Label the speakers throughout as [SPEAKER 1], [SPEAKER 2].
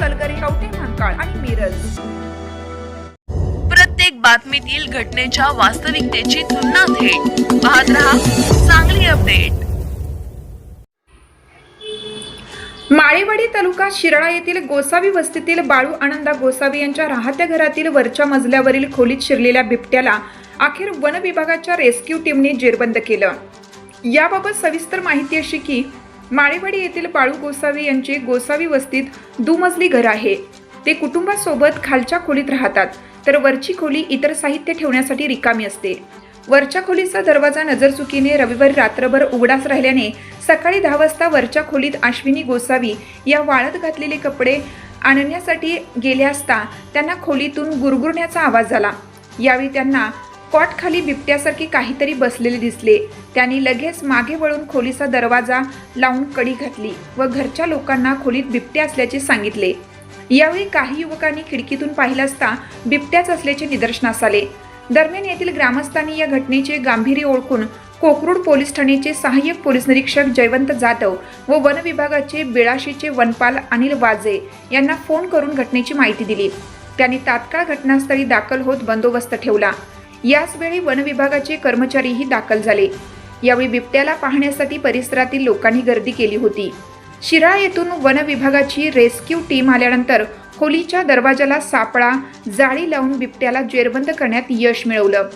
[SPEAKER 1] महांकाळ आणि मिरज.
[SPEAKER 2] प्रत्येक बातमीतील घटनेच्या वास्तविकतेची तुलना थेट. पाहत रहा चांगली अपडेट.
[SPEAKER 1] माळेवाडी तालुका शिराळा येथील गोसावी वस्तीतील बाळू आनंदा गोसावी यांच्या राहत्या घरातील वरच्या मजल्यावरील खोलीत शिरलेल्या बिबट्याला अखेर वन विभागाच्या रेस्क्यू टीमने जेरबंद केलं. याबाबत सविस्तर माहिती अशी की माळेवाडी येथील बाळू गोसावी यांचे गोसावी वस्तीत दुमजली घर आहे. ते कुटुंबासोबत खालच्या खोलीत राहतात. तर वरची खोली इतर साहित्य ठेवण्यासाठी रिकामी असते. वरच्या खोलीचा दरवाजा नजरचुकीने रविवारी रात्रभर उघडाच राहिल्याने सकाळी दहा वाजता वरच्या खोलीत अश्विनी गोसावी या वाळत घातलेले कपडे आणण्यासाठी गेले असता त्यांना खोलीतून गुरगुरण्याचा आवाज झाला यावेळी त्यांना कॉट खाली काहीतरी बसलेले दिसले. त्यांनी लगेच मागे वळून खोलीचा दरवाजा लावून कडी घातली व घरच्या लोकांना खोलीत बिबट्या असल्याचे सांगितले. यावेळी काही युवकांनी खिडकीतून पाहिलं असता बिबट्याच असल्याचे निदर्शनास आले. दरम्यान येथील ग्रामस्थांनी या घटनेचे गांभीर्य ओळखून कोकरूड पोलीस ठाण्याचे सहाय्यक पोलीस निरीक्षक जयवंत जाधव व वन विभागाचे बेळाशीचे वनपाल अनिल वाजे यांना फोन करून घटनेची माहिती दिली. त्यांनी तात्काळ घटनास्थळी दाखल होत बंदोबस्त ठेवला. याचवेळी वन विभागाचे कर्मचारीही दाखल झाले. यावेळी बिबट्याला पाहण्यासाठी परिसरातील लोकांनी गर्दी केली होती. शिराळा येथून वन विभागाची रेस्क्यू टीम आल्यानंतर खोलीच्या दरवाजाला सापळा जाळी लावून बिबट्याला जेरबंद करण्यात यश मिळवलं.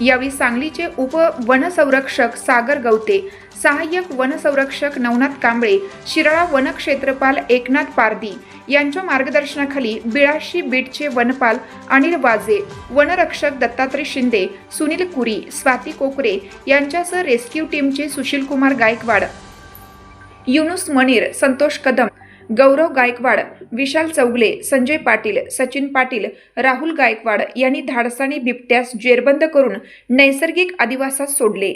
[SPEAKER 1] यावेळी सांगलीचे उप वनसंरक्षक सागर गवते सहाय्यक वनसंरक्षक नवनाथ कांबळे शिराळा वनक्षेत्रपाल एकनाथ पारदी यांच्या मार्गदर्शनाखाली बिळाशी बीटचे वनपाल अनिल वाजे वनरक्षक दत्तात्रय शिंदे सुनील कुरी स्वाती कोकरे यांच्यासह रेस्क्यू टीमचे सुशीलकुमार गायकवाड युनुस मनीर संतोष कदम गौरव गायकवाड विशाल चौगले संजय पाटील सचिन पाटील राहुल गायकवाड यांनी धाडसाने बिबट्यास जेरबंद करून नैसर्गिक अधिवासात सोडले.